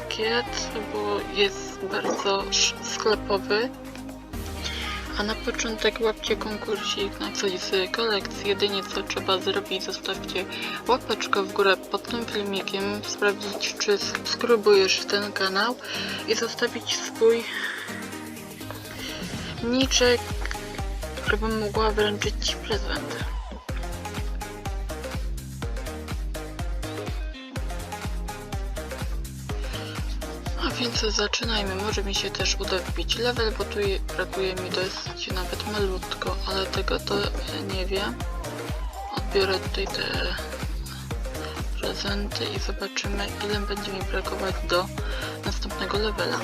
pakiet, bo jest bardzo sklepowy. A na początek łapcie konkursik na coś z kolekcji. Jedynie co trzeba zrobić, zostawcie łapeczkę w górę pod tym filmikiem, sprawdzić czy subskrybujesz ten kanał i zostawić swój niczek, żebym mogła wręczyć Ci prezent. Więc zaczynajmy. Może mi się też uda wbić level, bo tu je- brakuje mi dosyć nawet malutko, ale tego to nie wiem. Odbiorę tutaj te prezenty i zobaczymy ile będzie mi brakować do następnego levela.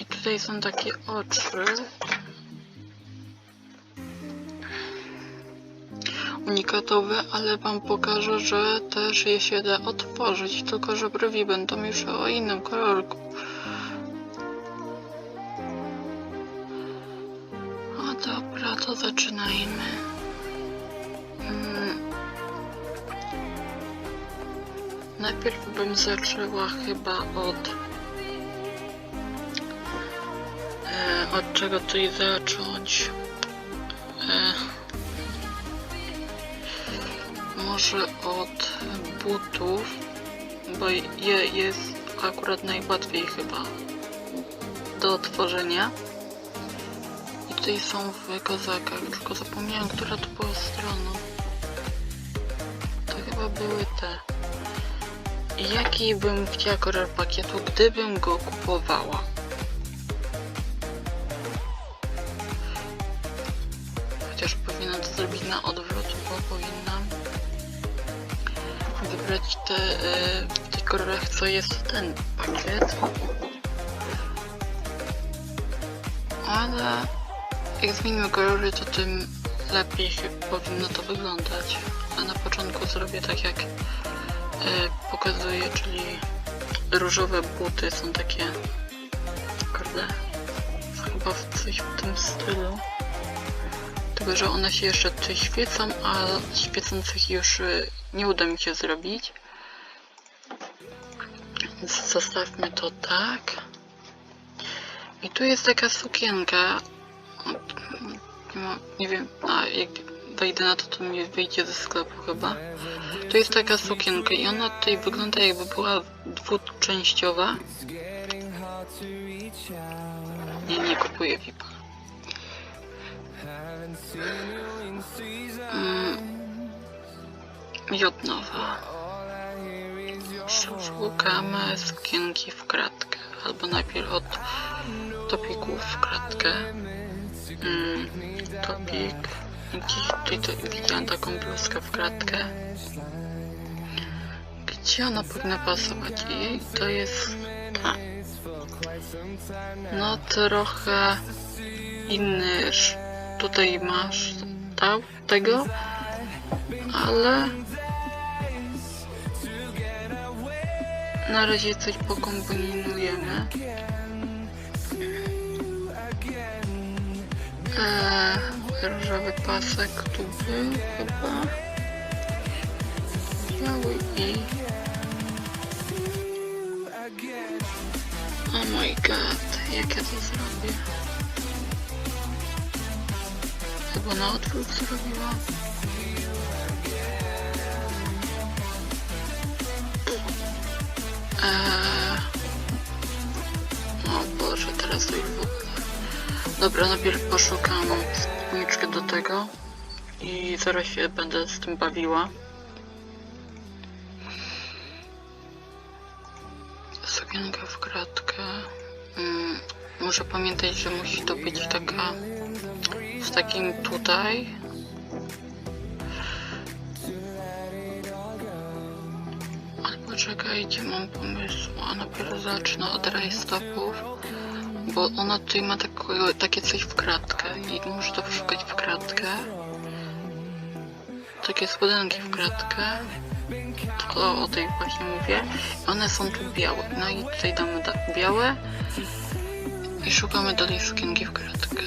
I tutaj są takie oczy. Unikatowe, ale wam pokażę, że też je się da otworzyć, tylko że brwi będą już o innym kolorku. O dobra, to zaczynajmy. Mm. Najpierw bym zaczęła chyba od... E, od czego tutaj zacząć? Może od butów, bo je jest akurat najłatwiej chyba do otworzenia. I tutaj są w kozakach, tylko zapomniałam, która to była strona. To chyba były te. Jaki bym chciała kolor pakietu, gdybym go kupowała? Chociaż powinnam to zrobić na odwrót, bo powinnam wybrać te y, w tych kolorach, co jest ten pakiet. Ale jak zmienimy kolory, to tym lepiej powinno to wyglądać. A na początku zrobię tak jak y, pokazuję, czyli różowe buty są takie kurde chyba w coś w tym stylu tylko że one się jeszcze tutaj świecą, a świecących już y, nie uda mi się zrobić. Zostawmy to tak. I tu jest taka sukienka. Nie, wiem, a jak wejdę na to, to mi wyjdzie ze sklepu chyba. Tu jest taka sukienka i ona tutaj wygląda jakby była dwuczęściowa. Nie, nie kupuję VIP. Jodnowa. Szukamy sukienki w kratkę. Albo najpierw od topików w kratkę. Mm, topik. Gdzieś tutaj widziałam taką bluzkę w kratkę. Gdzie ona powinna pasować? Jej to jest ta. No trochę inny tutaj masz tego, ale na razie coś pokombinujemy. Eee, różowy pasek tu był chyba. Biały i... Oh my god, jak ja to zrobię? Chyba na odwrót zrobiłam. Eee... O Boże, teraz to już. Dobra, najpierw poszukam spódniczkę do tego i zaraz się będę z tym bawiła. Sukienka w kratkę. Mm, muszę pamiętać, że musi to być taka w takim tutaj. Ale poczekajcie, mam pomysł. A najpierw zacznę od rajstopów, bo ona tutaj ma takie, takie coś w kratkę i muszę to szukać w kratkę. Takie spodenki w kratkę. To o tej właśnie mówię. One są tu białe. No i tutaj damy da- białe. I szukamy dalej sukienki w kratkę.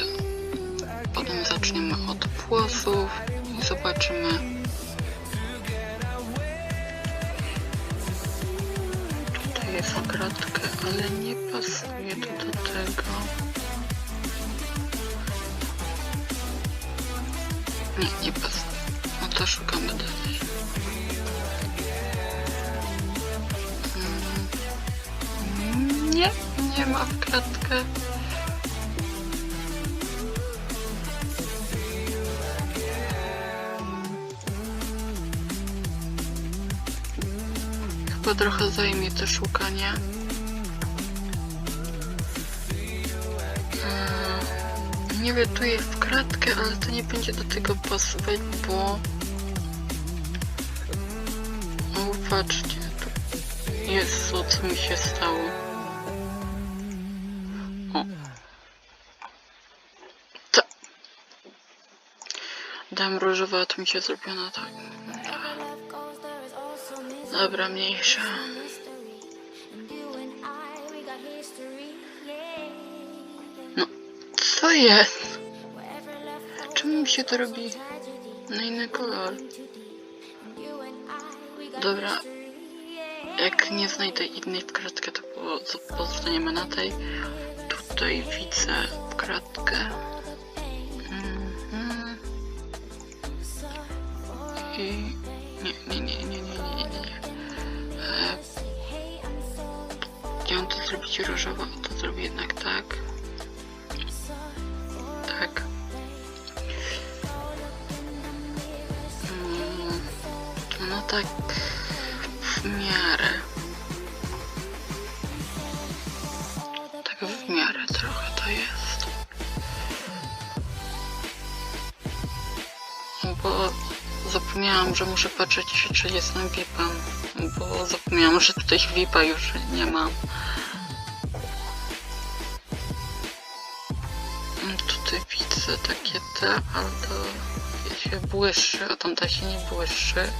Potem zaczniemy od włosów i zobaczymy. Kratkę, ale nie pasuje to do tego. Nie, nie pasuje. No to szukamy dalej. Mm, Nie, nie ma w kratkę. Chyba trochę zajmie to szukanie. Mm, Nie wetuję w kratkę, ale to nie będzie do tego pasować, bo... O, patrzcie, tu jest co, mi się stało. O. To. Dam różowe, a to mi się zrobiło tak. Dobra, mniejsza. No, co jest? Czemu mi się to robi na inny kolor? Dobra, jak nie znajdę innej w kratkę, to po- pozostaniemy na tej. Tutaj widzę w kratkę. I nie, nie, nie, nie, nie, nie, nie, nie. Zrobić różowo, a to zrobię jednak tak. Tak. Mm, No tak w miarę. Tak w miarę trochę to jest. Bo zapomniałam, że muszę patrzeć, czy jestem VIP-em. Bo zapomniałam, że tutaj VIP-a już nie mam. Widzę takie te, ale to się błyszczy, a tamta się nie błyszczy.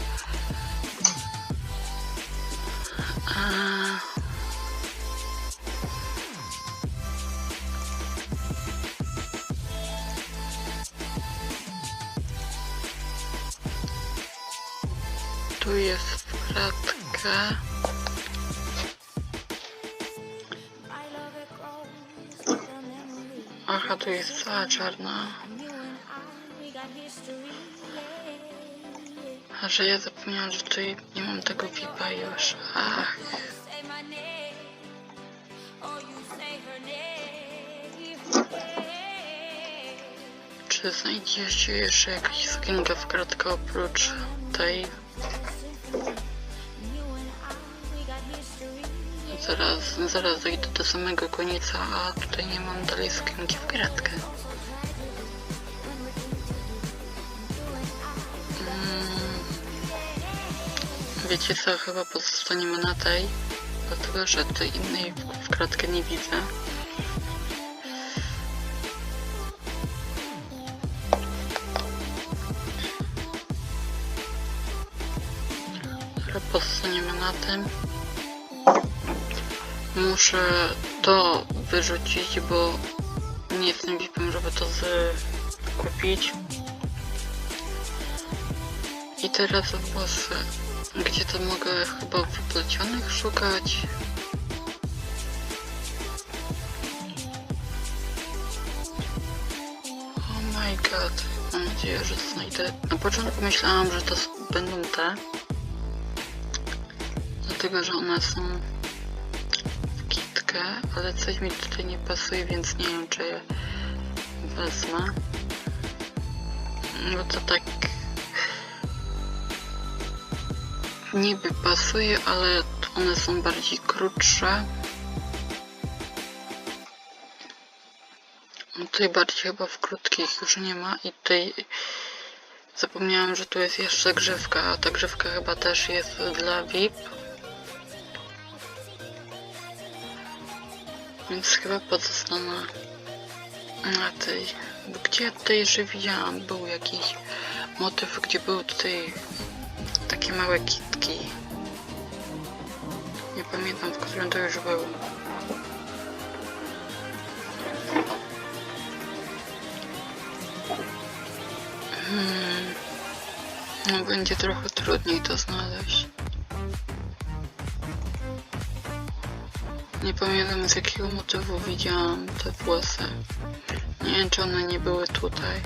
Aha, tu jest cała czarna. A że ja zapomniałam, że tutaj nie mam tego VIPa już. Ach. Czy znajdziecie jeszcze jakąś sukienkę w kratkę oprócz tej? Zaraz, zaraz dojdę do samego końca, a tutaj nie mam dalej sukienki w kratkę. Mm. Wiecie co, chyba pozostaniemy na tej, dlatego że tej innej w kratkę nie widzę. Ale pozostaniemy na tym. Muszę to wyrzucić, bo nie jestem VIP-em, żeby to kupić. I teraz włosy. Gdzie to mogę chyba wyplecionych szukać? Oh my god. Mam nadzieję, że znajdę. Na początku myślałam, że to będą te. Dlatego, że one są ale coś mi tutaj nie pasuje, więc nie wiem, czy je wezmę. No to tak niby pasuje, ale one są bardziej krótsze. No Tutaj bardziej chyba w krótkich już nie ma i tutaj zapomniałam, że tu jest jeszcze grzywka, a ta grzywka chyba też jest dla VIP. więc chyba pozostanę na tej. Bo gdzie ja tutaj jeszcze widziałam, był jakiś motyw, gdzie były tutaj takie małe kitki. Nie pamiętam, w którym to już było. Hmm. No, będzie trochę trudniej to znaleźć. Nie pamiętam z jakiego motywu widziałam te włosy. Nie wiem, czy one nie były tutaj.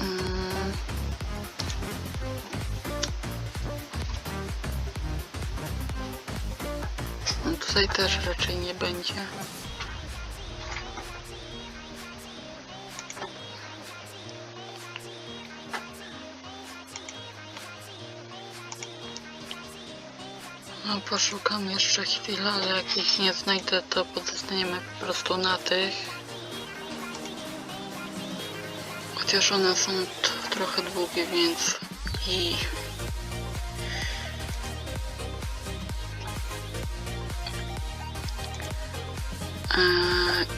Mm. No tutaj też raczej nie będzie. Poszukam jeszcze chwilę, ale jak ich nie znajdę, to pozostaniemy po prostu na tych. Chociaż one są trochę długie, więc i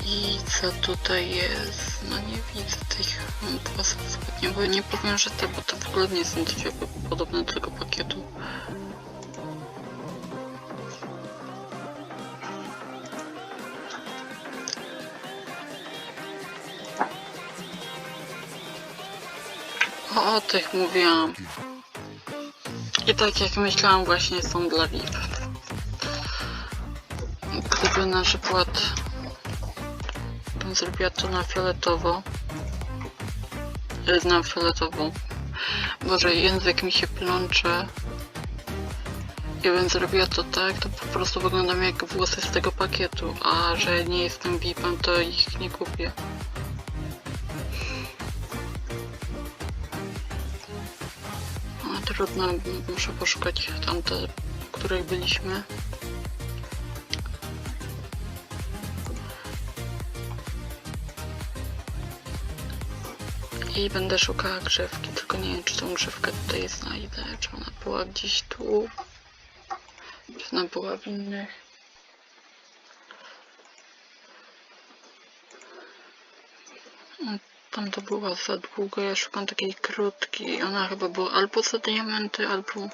I co tutaj jest? No nie widzę tych włosów zbytnio, bo nie powiem, że te, bo to w ogóle nie są coś jakby podobne do tego pakietu. O, tych mówiłam. I tak jak myślałam, właśnie są dla VIP. Gdyby na przykład bym zrobiła to na fioletowo. Znam fioletową. Boże, język mi się plącze. I bym zrobiła to tak, to po prostu wyglądam jak włosy z tego pakietu. A że nie jestem VIP-em, to ich nie kupię. Trudno, muszę poszukać tamte, w których byliśmy. I będę szukała grzewki, tylko nie wiem, czy tą grzewkę tutaj znajdę, czy ona była gdzieś tu, czy ona była w innych. Mm, Tam to była za długo, ja szukam takiej krótkiej, ona chyba była albo za diamenty, albo...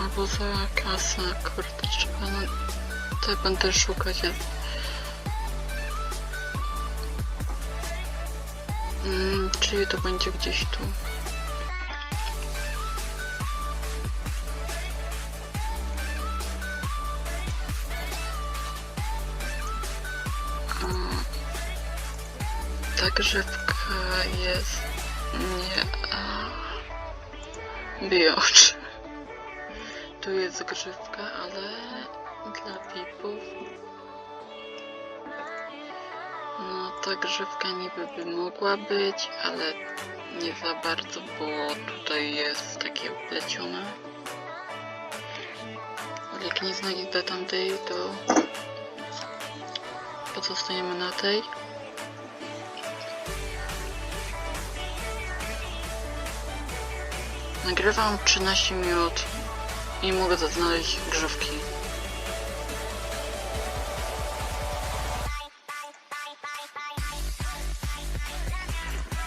Albo za kasę, kurde, trzeba na... To będę szukać, ja Mm, czyli to będzie gdzieś tu. Ta grzewka jest... Nie... A... Biocz. Tu jest grzewka, ale dla VIP-ów no, ta grzywka niby by mogła być, ale nie za bardzo, bo tutaj jest takie uplecione. Ale jak nie znajdę tamtej, to pozostaniemy na tej. Nagrywam 13 minut i mogę znaleźć grzywki.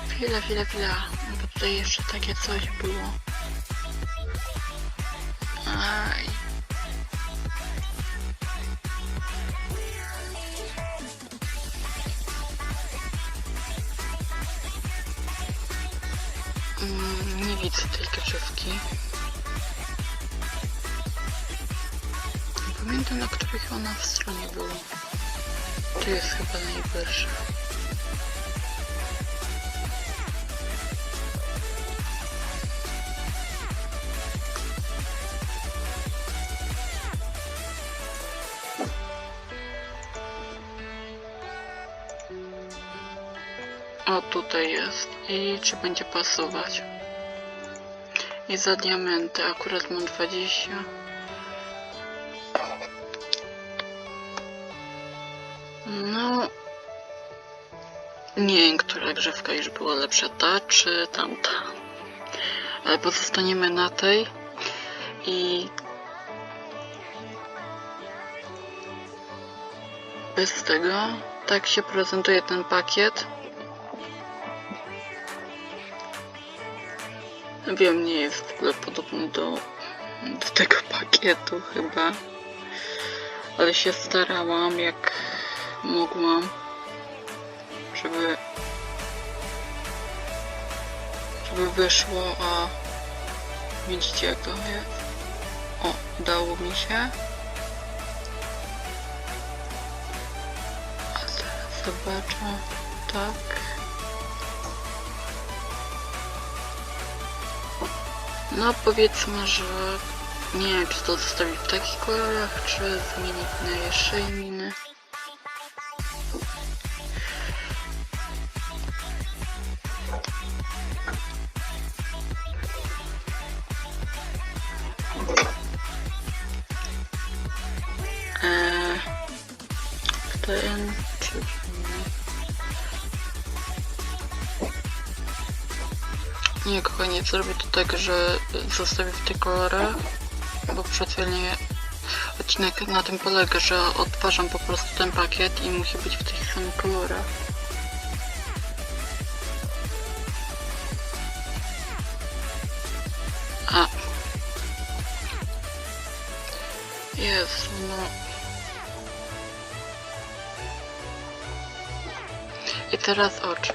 Chwila, chwila, chwila. Bo tutaj jeszcze takie coś było. Kaczewki. Nie pamiętam na których ona w stronie była. Tu jest chyba najwyższa. O, tutaj jest. I czy będzie pasować? I za diamenty akurat mam 20. No. Nie wiem, która grzewka już była lepsza, ta czy tamta. Ale pozostaniemy na tej. I bez tego tak się prezentuje ten pakiet. Wiem, nie jest w ogóle podobny do do tego pakietu chyba. Ale się starałam jak mogłam, żeby żeby wyszło, a widzicie jak to jest. O, udało mi się. A teraz zobaczę. Tak. No powiedzmy, że nie wiem czy to zostawić w takich kolorach, czy zmienić na jeszcze inny. Eee, ten czy Nie, kochanie, zrobię to tak, że zostawię w tych kolorach, bo przecież odcinek na tym polega, że odtwarzam po prostu ten pakiet i musi być w tych samych kolorach. A. Jest, no. I teraz oczy.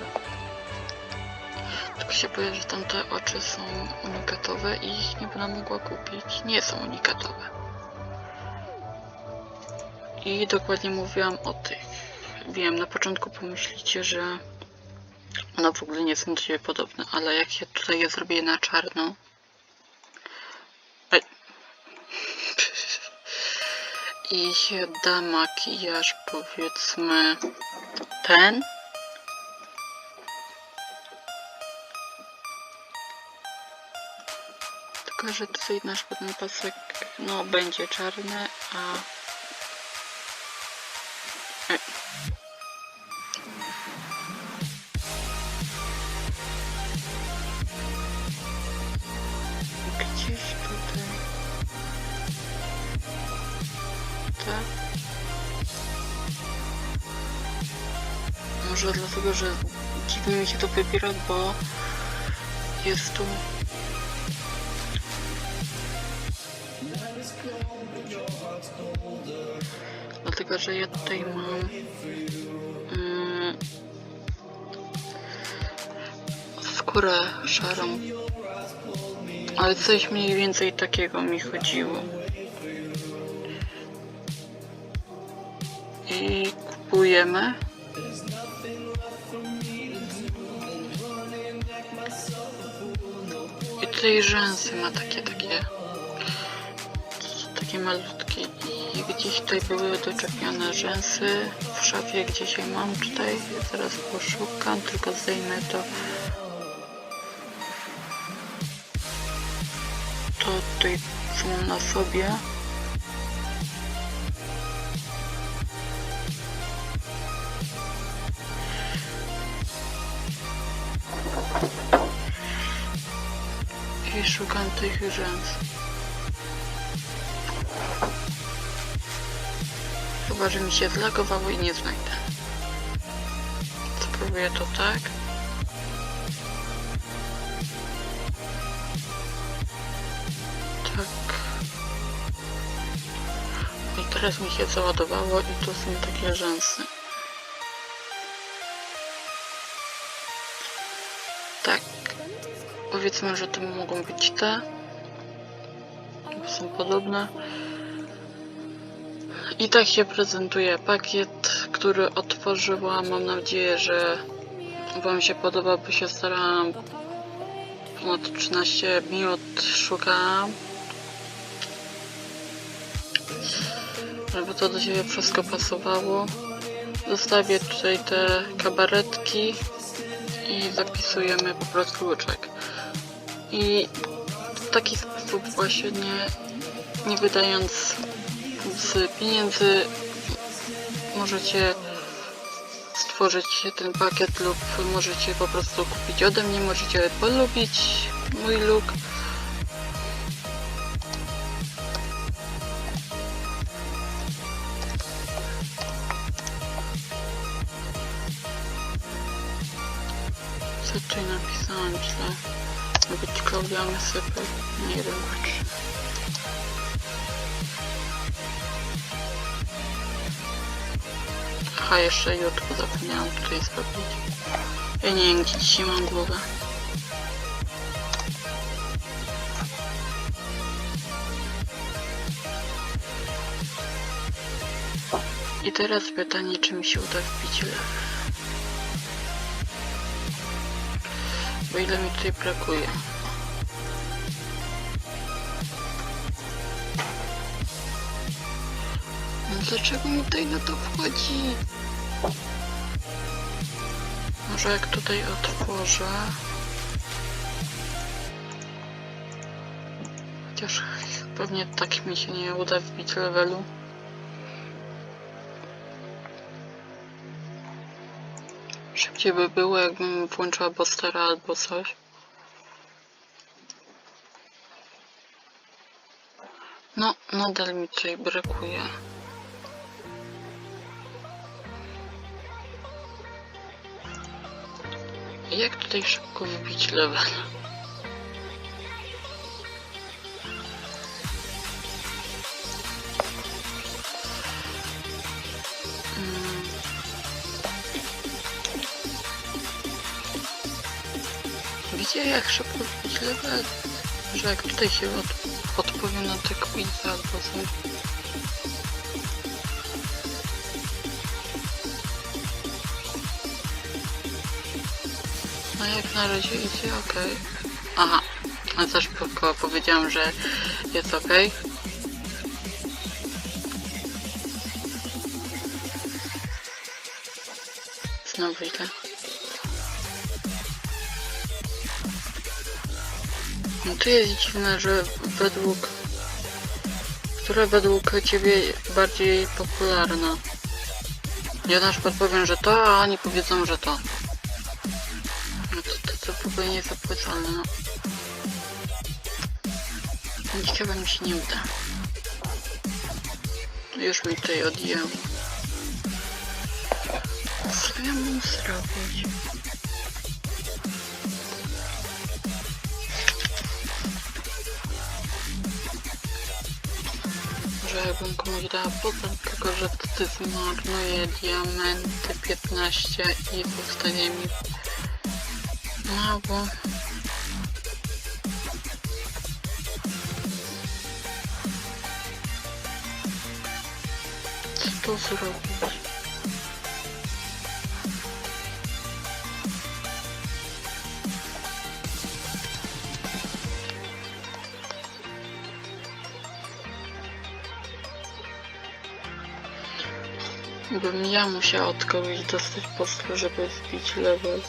Się boję, że tamte oczy są unikatowe i ich nie będę mogła kupić. Nie są unikatowe. I dokładnie mówiłam o tych. Wiem, na początku pomyślicie, że one w ogóle nie są do siebie podobne, ale jak się tutaj je zrobię na czarno. I się da makijaż, powiedzmy ten. Że tutaj nasz potem pasek no będzie czarny, a Ej. Gdzieś tutaj. Tak. Może dlatego, że dziwnie mi się to wybiera, bo jest tu Dlatego, że ja tutaj mam mm, skórę szarą. Ale coś mniej więcej takiego mi chodziło. I kupujemy. I tutaj rzęsy ma takie, takie takie malutkie gdzieś tutaj były doczepione rzęsy. W szafie gdzieś je mam tutaj. Teraz poszukam tylko zdejmę to. To tutaj mam na sobie. I szukam tych rzęs Chyba, że mi się zlagowało i nie znajdę. Spróbuję to tak. Tak. I teraz mi się załadowało i to są takie rzęsy. Tak. Powiedzmy, że to mogą być te. Są podobne. I tak się prezentuje pakiet, który otworzyłam. Mam nadzieję, że Wam się podoba, bo się starałam. Ponad 13 minut szukałam. Żeby to do siebie wszystko pasowało. Zostawię tutaj te kabaretki i zapisujemy po prostu łyczek. I w taki sposób właśnie nie, nie wydając z pieniędzy możecie stworzyć ten pakiet lub możecie po prostu kupić ode mnie, możecie polubić mój look. Co tutaj napisałam źle? Ma być Klaudia Sypy. Nie wiem. Aha, jeszcze jutro zapomniałam tutaj zrobić. Ja nie wiem, gdzie dzisiaj mam głowę. I teraz pytanie, czy mi się uda wbić lewy. Bo ile mi tutaj brakuje? Dlaczego mi tutaj na to wchodzi? Może jak tutaj otworzę... Chociaż pewnie tak mi się nie uda wbić levelu. Szybciej by było, jakbym włączyła Bostera albo coś. No, nadal mi tutaj brakuje. Jak tutaj szybko wbić level? Mm. Widzicie jak szybko wbić level? Że jak tutaj się od, odpowiem na te quizy albo coś. No jak na razie idzie ok. Aha, a też tylko powiedziałam, że jest ok. Znowu źle. No tu jest dziwne, że według... Która według ciebie bardziej popularna? Ja na przykład powiem, że to, a oni powiedzą, że to, to, to w ogóle nie jest opłacalne, no. Nic chyba mi się nie uda. Już mi tutaj odjęło. Co ja mam zrobić? Może jakbym komuś dała potem, tylko że wtedy zmarnuję diamenty 15 i powstanie mi mało. Co tu zrobić? Bym ja musiała od kogoś dostać postę, żeby wbić level.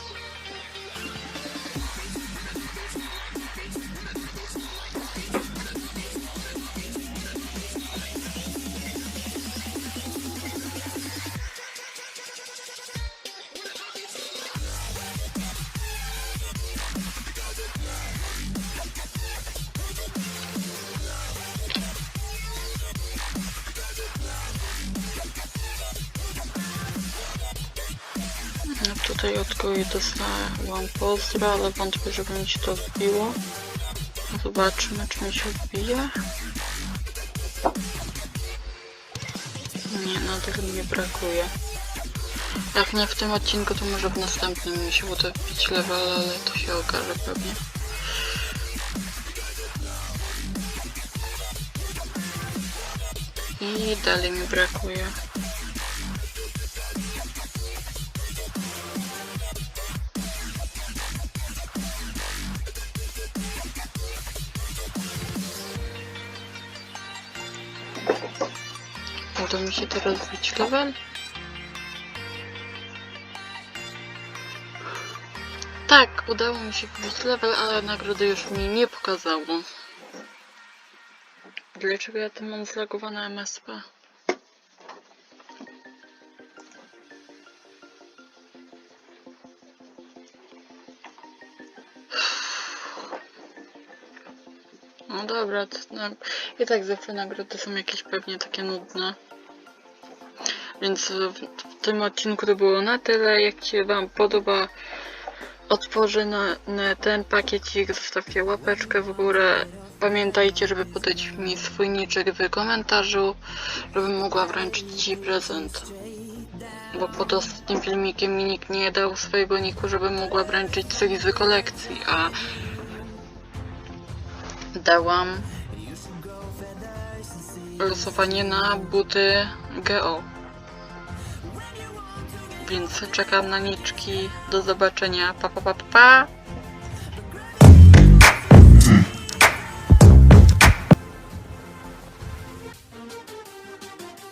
Dostałam pozdro, ale wątpię, żeby mi się to wbiło. Zobaczymy, czy mi się wbije. Nie, nadal mi brakuje. Jak nie w tym odcinku, to może w następnym mi się uda wbić level, ale to się okaże pewnie. I dalej mi brakuje. Uda mi się teraz level? Tak, udało mi się wbić level, ale nagrody już mi nie pokazało. Dlaczego ja tam mam zlagowane MSP? No dobra, to, no, i tak zawsze nagrody są jakieś pewnie takie nudne. Więc w tym odcinku to było na tyle. Jak się Wam podoba otworzę na, na ten pakiecik, zostawcie łapeczkę w górę. Pamiętajcie, żeby podać mi swój niczek w komentarzu, żebym mogła wręczyć Ci prezent. Bo pod ostatnim filmikiem mi nikt nie dał swojego niku, żebym mogła wręczyć coś z kolekcji, a dałam losowanie na buty GO więc czekam na niczki. Do zobaczenia. Pa, pa, pa, pa.